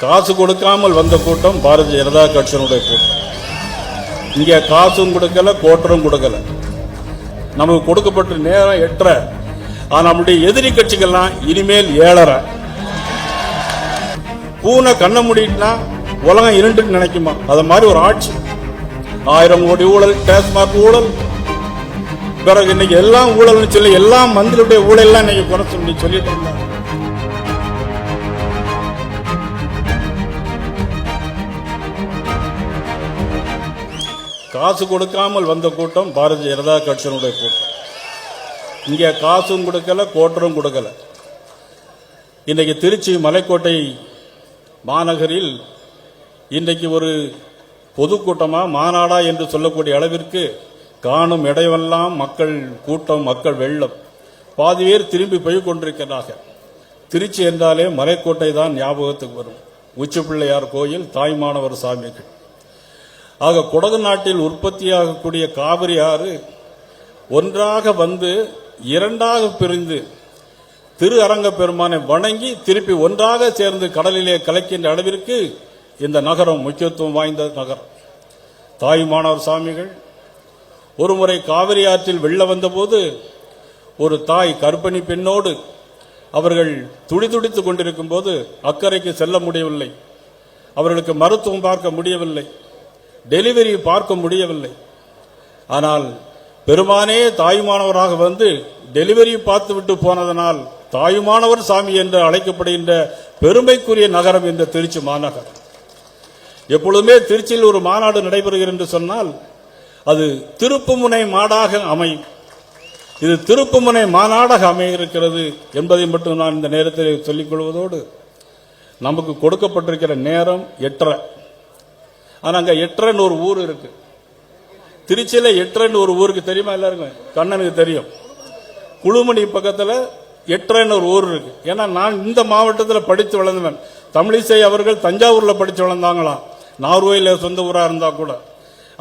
காசு கொடுக்காமல் வந்த கூட்டம் பாரதிய ஜனதா கட்சியினுடைய கூட்டம். இங்கே காசும் கொடுக்கல கோட்டரும் கொடுக்கல. நமக்கு கொடுக்கப்பட்ட நேரம் எட்டரை. ஆனால் நம்முடைய எதிரி கட்சிகள்லாம் இனிமேல் ஏழரை. பூனை கண்ண மூடிட்டுனா உலகம் இருண்டுன்னு நினைக்குமா? அது மாதிரி ஒரு ஆட்சி. ஆயிரம் கோடி ஊழல் டாஸ்மாக் ஊழல். பிறகு இன்னைக்கு எல்லாம் ஊழல்னு சொல்லி எல்லாம் மந்திரியுடைய ஊழல்லாம் இன்னைக்கு குறை சொல்லி சொல்லிட்டு இருந்தாங்க காசு கொடுக்காமல் வந்த கூட்டம் பாரதிய ஜனதா கட்சியினுடைய கூட்டம். இங்கே காசும் கொடுக்கல கோட்டரும் கொடுக்கல. இன்றைக்கு திருச்சி மலைக்கோட்டை மாநகரில் இன்றைக்கு ஒரு பொதுக்கூட்டமாக மாநாடா என்று சொல்லக்கூடிய அளவிற்கு காணும் இடைவெல்லாம் மக்கள் கூட்டம் மக்கள் வெள்ளம். பாதி பேர் திரும்பி போய் கொண்டிருக்கிறார்கள். திருச்சி என்றாலே மலைக்கோட்டை தான் ஞாபகத்துக்கு வரும். உச்சி பிள்ளையார் கோயில் தாய்மானவர் சாமிகள். ஆக குடகு நாட்டில் உற்பத்தியாகக்கூடிய காவிரி ஆறு ஒன்றாக வந்து இரண்டாக பிரிந்து திரு அரங்க பெருமானை வணங்கி திருப்பி ஒன்றாக சேர்ந்து கடலிலே கலக்கின்ற அளவிற்கு இந்த நகரம் முக்கியத்துவம் வாய்ந்த நகரம் தாயுமானவர் சாமிகள் ஒருமுறை காவிரி ஆற்றில் வெள்ள வந்தபோது ஒரு தாய் கர்ப்பிணி பெண்ணோடு அவர்கள் துடிதுடித்துக் கொண்டிருக்கும் போது அக்கறைக்கு செல்ல முடியவில்லை. அவர்களுக்கு மருத்துவம் பார்க்க முடியவில்லை. டெலிவரி பார்க்க முடியவில்லை. ஆனால் பெருமானே தாயுமானவராக வந்து டெலிவரி பார்த்துவிட்டு போனதனால் தாயுமானவர் சாமி என்று அழைக்கப்படுகின்ற பெருமைக்குரிய நகரம் இந்த திருச்சி மாநகரம் எப்பொழுதுமே திருச்சியில் ஒரு மாநாடு நடைபெறுகிறது என்று சொன்னால் அது திருப்புமுனை மாடாக அமையும். இது திருப்புமுனை மாநாடாக அமைய இருக்கிறது என்பதை மட்டும் நான் இந்த நேரத்தில் சொல்லிக் கொள்வதோடு நமக்கு கொடுக்கப்பட்டிருக்கிற நேரம் எட்டரை. ஆனால் அங்கே எட்டரைன்னு ஒரு ஊர் இருக்கு. திருச்சியில் எட்டரைன்னு ஒரு ஊருக்கு தெரியுமா எல்லாருக்கும்? கண்ணனுக்கு தெரியும். குழுமணி பக்கத்தில் எட்டரைன்னு ஒரு ஊர் இருக்கு. ஏன்னா நான் இந்த மாவட்டத்தில் படித்து வளர்ந்தவன். தமிழிசை அவர்கள் தஞ்சாவூரில் படித்து வளர்ந்தாங்களாம் நார்வேயில் சொந்த ஊராக இருந்தால் கூட.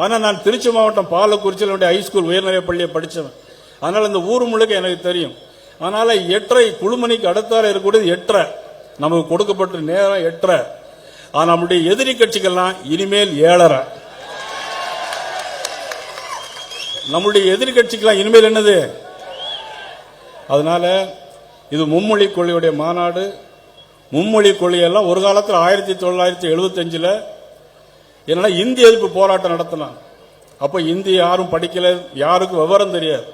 ஆனால் நான் திருச்சி மாவட்டம் பாலக்குறிச்சியில் என்னுடைய ஹைஸ்கூல் உயர்நிலை பள்ளியை படித்தவன் அதனால் இந்த ஊர் முழுக்க எனக்கு தெரியும். அதனால் எட்டரை குழுமணிக்கு அடுத்தால இருக்கக்கூடியது எட்டரை. நமக்கு கொடுக்கப்பட்ட நேரம் எட்டரை. ஆனால் நம்முடைய எதிரி கட்சிகள்லாம் இனிமேல் ஏழரை நம்முடைய எதிரி கட்சிக்கெல்லாம் இனிமேல் என்னது? அதனால இது மும்மொழி கொள்கையுடைய மாநாடு. மும்மொழி கொள்கையெல்லாம் ஒரு காலத்தில் ஆயிரத்தி தொள்ளாயிரத்தி எழுபத்தஞ்சில் என்னன்னா இந்தி எதிர்ப்பு போராட்டம் நடத்தினான் அப்போ இந்தி யாரும் படிக்கல யாருக்கும் விவரம் தெரியாது.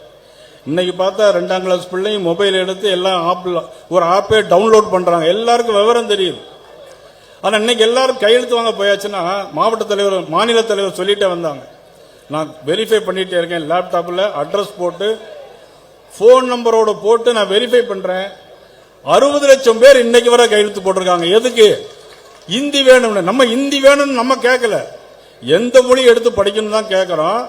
இன்னைக்கு பார்த்தா ரெண்டாம் கிளாஸ் பிள்ளையும் மொபைல் எடுத்து எல்லாம் ஆப்பில் ஒரு ஆப்பே டவுன்லோட் பண்ணுறாங்க எல்லாருக்கும் விவரம் தெரியுது. ஆனால் இன்னைக்கு எல்லாரும் கையெழுத்து வாங்க போயாச்சுன்னா மாவட்ட தலைவர் மாநில தலைவர் சொல்லிட்டே வந்தாங்க. நான் வெரிஃபை பண்ணிகிட்டே இருக்கேன். லேப்டாப்பில் அட்ரஸ் போட்டு ஃபோன் நம்பரோட போட்டு நான் வெரிஃபை பண்ணுறேன் அறுபது லட்சம் பேர் இன்னைக்கு வர கையெழுத்து போட்டிருக்காங்க. எதுக்கு? இந்தி வேணும்னு. நம்ம இந்தி வேணும்னு நம்ம கேட்கல. எந்த மொழி எடுத்து படிக்கணும் தான் கேட்குறோம்.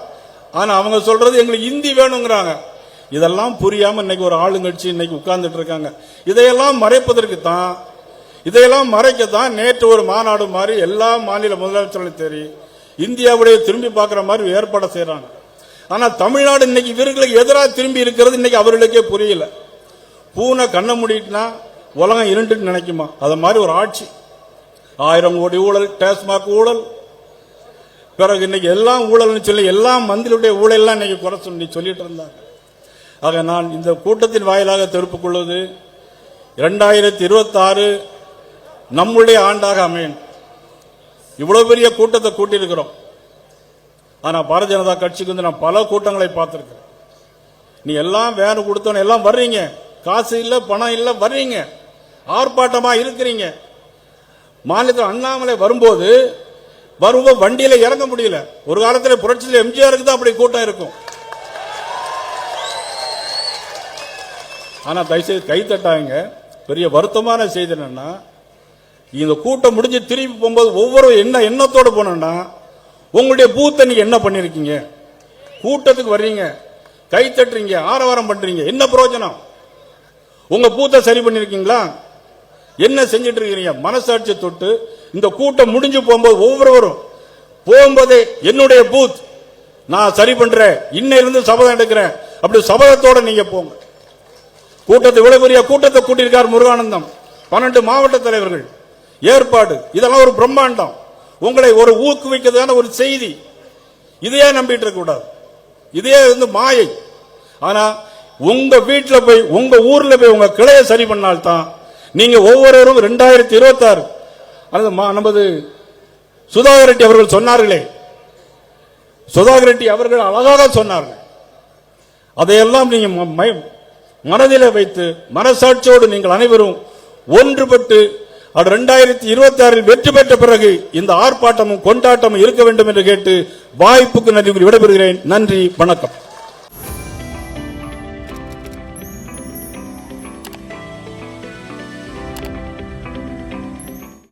ஆனால் அவங்க சொல்கிறது எங்களுக்கு இந்தி வேணுங்கிறாங்க. இதெல்லாம் புரியாமல் இன்னைக்கு ஒரு ஆளுங்கட்சி இன்னைக்கு உட்கார்ந்துட்டு இருக்காங்க. இதையெல்லாம் மறைப்பதற்கு தான் இதையெல்லாம் மறைக்க தான் நேற்று ஒரு மாநாடு மாதிரி எல்லா மாநில முதலமைச்சர்களும் தெரியும் இந்தியாவுடைய திரும்பி பார்க்குற மாதிரி ஏற்பாடு செய்கிறாங்க ஆனால் தமிழ்நாடு இன்னைக்கு இவர்களுக்கு எதிராக திரும்பி இருக்கிறது இன்னைக்கு அவர்களுக்கே புரியல. பூனை கண்ணை மூடிட்டுனா உலகம் இருண்டுன்னு நினைக்குமா? அது மாதிரி ஒரு ஆட்சி. ஆயிரம் கோடி ஊழல் டேஸ்மாக் ஊழல். பிறகு இன்னைக்கு எல்லாம் ஊழல்னு சொல்லி எல்லா மந்திரியுடைய ஊழல்லாம் இன்னைக்கு குறை சொல்லி சொல்லிட்டு இருந்தாங்க. ஆக நான் இந்த கூட்டத்தின் வாயிலாக தெரிவித்துக் கொள்வது இரண்டாயிரத்தி இருபத்தாறு நம்முடைய ஆண்டாக அமையும் இவ்வளவு பெரிய கூட்டத்தை கூட்டியிருக்கிறோம். ஆனால் பாரதிய ஜனதா கட்சிக்கு வந்து நான் பல கூட்டங்களை பார்த்துருக்கேன் நீ எல்லாம் வேன் கொடுத்தோன்னு எல்லாம் வர்றீங்க. காசு இல்லை பணம் இல்லை வர்றீங்க. ஆர்ப்பாட்டமாக இருக்கிறீங்க. மாநிலத்தில் அண்ணாமலை வரும்போது வருவோம் வண்டியில் இறங்க முடியல. ஒரு காலத்தில் புரட்சியில் எம்ஜிஆருக்கு தான் அப்படி கூட்டம் இருக்கும். ஆனால் தயவுசெய்து கை தட்டாங்க பெரிய வருத்தமான செய்தி என்னன்னா இந்த கூட்டம் முடிஞ்சு திரும்பி போகும்போது ஒவ்வொரு என்ன எண்ணத்தோடு போனோம்னா உங்களுடைய பூத்தை நீங்கள் என்ன பண்ணியிருக்கீங்க கூட்டத்துக்கு வர்றீங்க கை தட்டுறீங்க ஆரவாரம் பண்ணுறீங்க என்ன பிரயோஜனம்? உங்கள் பூத்தை சரி பண்ணியிருக்கீங்களா என்ன செஞ்சுட்டு இருக்கிறீங்க மனசாட்சி தொட்டு இந்த கூட்டம் முடிஞ்சு போகும்போது ஒவ்வொருவரும் போகும்போதே என்னுடைய பூத் நான் சரி பண்ணுறேன் இன்னையிலிருந்து சபதம் எடுக்கிறேன். அப்படி சபதத்தோட நீங்கள் போங்க. கூட்டத்தை இவ்வளவு பெரிய கூட்டத்தை கூட்டியிருக்கார் முருகானந்தம் பன்னெண்டு மாவட்ட தலைவர்கள். ஏற்பாடு. இதெல்லாம் ஒரு பிரம்மாண்டம். உங்களை ஒரு ஊக்குவிக்கிறதான ஒரு செய்தி. இதையே நம்பிட்டு இருக்க கூடாது. வந்து மாயை. ஆனா உங்க வீட்டில் போய் உங்க ஊர்ல போய் உங்க கிளையை சரி பண்ணால்தான் நீங்க ஒவ்வொருவரும் ரெண்டாயிரத்தி இருபத்தி ஆறு நமது சுதாகர் ரெட்டி அவர்கள் சொன்னார்களே. சுதாகர் ரெட்டி அவர்கள் அழகாக சொன்னார்கள். அதையெல்லாம் நீங்க ம- வைத்து மனசாட்சியோடு நீங்கள் அனைவரும் ஒன்றுபட்டு ரெண்டாயிரத்தி இருபத்தி ஆறில் வெற்றி பெற்ற பிறகு இந்த ஆர்ப்பாட்டமும் கொண்டாட்டமும் இருக்க வேண்டும் என்று கேட்டு வாய்ப்புக்கு நன்றி விடைபெறுகிறேன். நன்றி வணக்கம்.